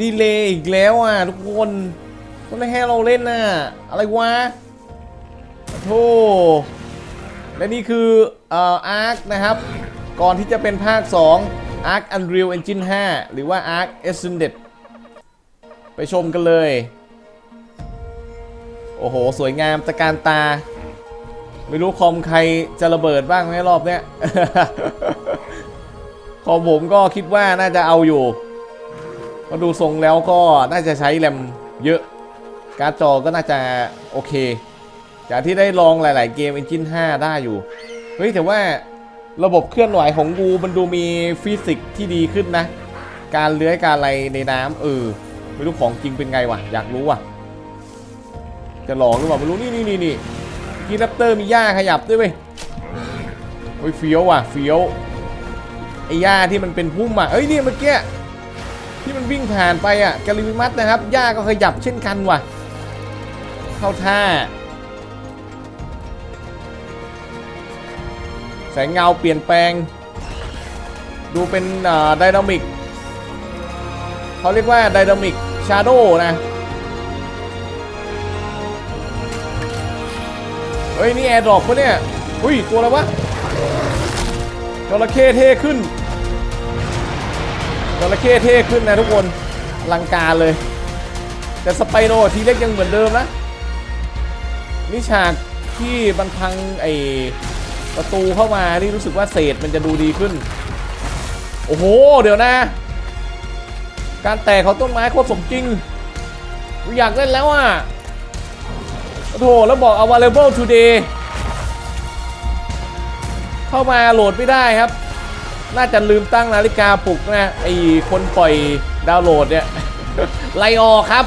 ดีเลย์อีกแล้วอะทุกคนก็ไม่ให้เราเล่นน่ะ อะไรวะโธ่และนี่คือเอ่ออาร์คนะครับ ก่อนที่จะเป็นภาค 2 Arc Unreal Engine 5 หรือว่า Arc Ascended ไปชมกันเลย โอ้โห สวยงามตะการตา ไม่รู้คอมใครจะระเบิดบ้างไหมรอบเนี้ย คอมผมก็คิดว่าน่าจะเอาอยู่ ก็ดูทรงแล้วก็น่าจะใช้แรมเยอะ การ์ดจอก็น่าจะโอเค จากที่ได้ลองหลาย ๆ เกม Engine 5 ได้อยู่ เฮ้ยแต่ว่าระบบเคลื่อนไหวของกูมันดูมีฟิสิกส์ที่ดีขึ้นนะ การเลื้อยการอะไรในน้ำเออ ไม่รู้ของจริงเป็นไงวะ อยากรู้ว่ะ จะหลอกหรือเปล่าไม่รู้นี่นี่นี่นี่กีแรปเตอร์มีหญ้าขยับด้วยเว้ยโอ้ยเฟี้ยวว่ะเฟี้ยวไอ้หญ้าที่มันเป็นพุ่มอะเอ้ยนี่เมื่อกี้ ที่มันวิ่งผ่านไปอะแกลิมิมัสนะครับหญ้าก็ขยับเช่นกันว่ะ เข้าท่า แสงเงาเปลี่ยนแปลง ดูเป็นไดนามิกเขาเรียกว่าไดนามิกชาโดนะเฮ้ย นี่แอร์ดรอปปะเนี่ย อุ้ย ตัวอะไรวะจระเข้เท่ขึ้น จระเข้เท่ขึ้นนะทุกคนอลังการเลย แต่สไปโนทีเล็กยังเหมือนเดิมนะนี่ฉากที่มันพังไอประตูเข้ามานี่รู้สึกว่าเศษมันจะดูดีขึ้น โอ้โห เดี๋ยวนะ การแตกของต้นไม้โคตรสมจริง อยากเล่นแล้วอะโอ้โหแล้วบอก available today เข้ามาโหลดไม่ได้ครับ น่าจะลืมตั้งนาฬิกาปลุกนะไอคนปล่อยดาวน์โหลดเนี่ย ไล่ออกครับ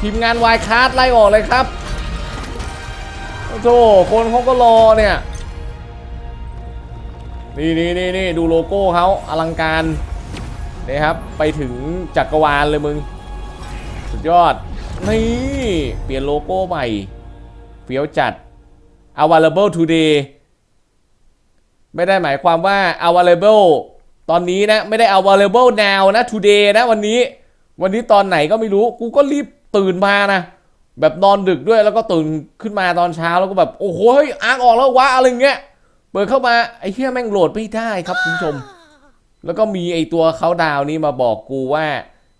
ทีมงานวายคาร์ดไล่ออกเลยครับโอ้โหคนเขาก็รอเนี่ย นี่นี่นี่นี่ดูโลโก้เขาอลังการนี่ครับ ไปถึงจักรวาลเลยมึง สุดยอด นี่ เปลี่ยนโลโก้ใหม่เฟี้ยวจัด available today ไม่ได้หมายความว่า available ตอนนี้นะไม่ได้ available now นะ today นะวันนี้ วันนี้ตอนไหนก็ไม่รู้ กูก็รีบตื่นมานะแบบนอนดึกด้วยแล้วก็ตื่นขึ้นมาตอนเช้าแล้วก็แบบโอ้โหเฮ้ยอาร์กออกแล้ววะอะไรเงี้ยเปิดเข้ามาไอ้เหี้ยแม่งโหลดไม่ได้ครับคุณผู้ชม แล้วก็มีไอ้ตัวเขาดาวน์นี้มาบอกกูว่า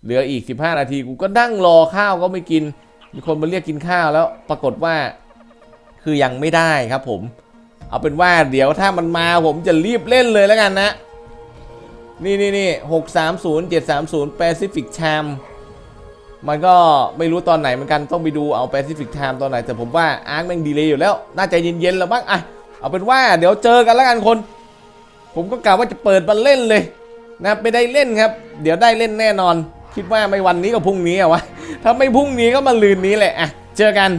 เหลืออีก 15 นาทีกูก็นั่งรอข้าวก็ไม่กิน มีคนมาเรียกกินข้าวแล้วปรากฏว่า คือยังไม่ได้ครับผม เอาเป็นว่าเดี๋ยวถ้ามันมาผมจะรีบเล่นเลยแล้วกันนะ นี่นี่นี่หกสามศูนย์เจ็ดสามศูนย์แปซิฟิกไทม์มันก็ไม่รู้ตอนไหนเหมือนกันต้องไปดูเอาแปซิฟิกไทม์ตอนไหน แต่ผมว่าอาร์คแม่งดีเลยอยู่แล้ว น่าจะเย็นๆแล้วบ้างอะเอาเป็นว่าเดี๋ยวเจอกันแล้วกันคน ผมก็กะว่าจะเปิดมาเล่นเลยนะไม่ได้เล่นครับ เดี๋ยวได้เล่นแน่นอน คิดว่าไม่วันนี้ก็พรุ่งนี้อะวะถ้าไม่พรุ่งนี้ก็มาลืนนี้แหละอะเจอกัน